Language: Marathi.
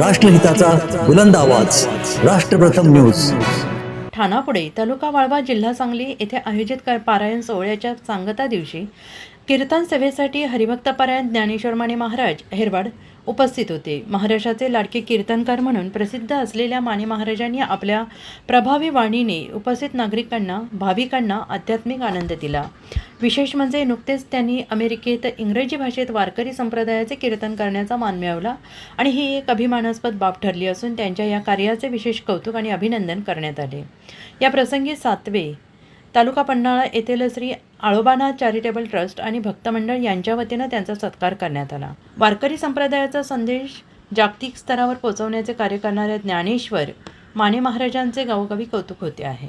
राष्ट्रहिताचा बुलंद आवाज. राष्ट्रप्रथम न्यूज. ठाणापुढे तालुका वाळवा जिल्हा सांगली येथे आयोजित कर पारायण सोहळ्याच्या सांगता दिवशी कीर्तन सभेसाठी हरिभक्तपरायण ज्ञानेश्वर माने महाराज हेरवाड उपस्थित होते. महाराष्ट्राचे लाडके कीर्तनकार म्हणून प्रसिद्ध असलेल्या माने महाराजांनी आपल्या प्रभावी वाणीने उपस्थित नागरिकांना भाविकांना आध्यात्मिक आनंद दिला. विशेष म्हणजे नुकतेच त्यांनी अमेरिकेत इंग्रजी भाषेत वारकरी संप्रदायाचे कीर्तन करण्याचा मान मिळवला आणि ही एक अभिमानास्पद बाब ठरली असून त्यांच्या या कार्याचे विशेष कौतुक आणि अभिनंदन करण्यात आले. या प्रसंगी सातवे तालुका पन्हाळा येथील श्री आळोबानाथ चॅरिटेबल ट्रस्ट आणि भक्तमंडळ यांच्या वतीनं त्यांचा सत्कार करण्यात आला. वारकरी संप्रदायाचा संदेश जागतिक स्तरावर पोहोचवण्याचे कार्य करणाऱ्या ज्ञानेश्वर माने महाराजांचे गावोगावी कौतुक होते आहे.